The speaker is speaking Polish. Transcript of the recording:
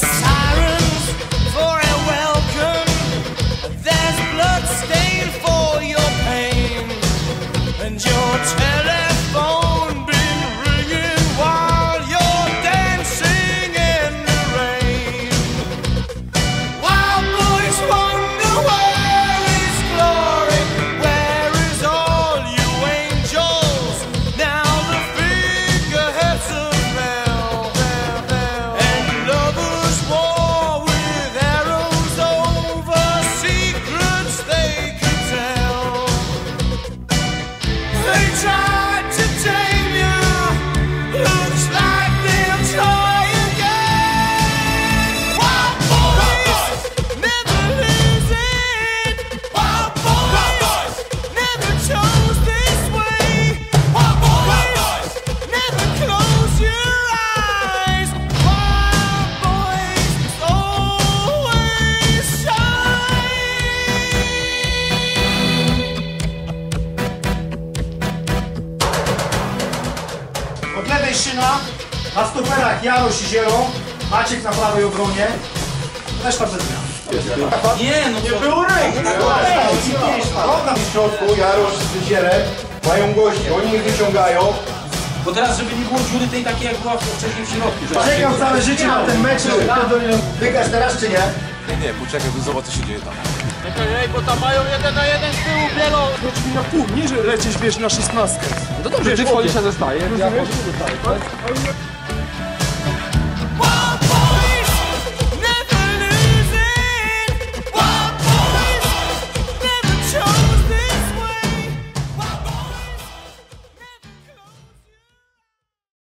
that's irony. Jarosz Zielon, Maciek na prawej obronie, reszta bez zmian. Nie, no to... Był ryk! Rok na w środku, Jarosz z Zielem, mają gości, oni ich wyciągają. Bo teraz, żeby nie było dziury tej takiej, jak była wcześniej w środku. Czekam całe życie na ten mecz, wygrasz teraz czy nie? Nie, nie, poczekaj, zobacz co się dzieje tam. Ej, bo tam mają jeden na jeden z tyłu. Na pół, nie że lecieć wiesz na szesnastkę. No dobrze, ty wchodzisz, a zostaje. Ja? Wow!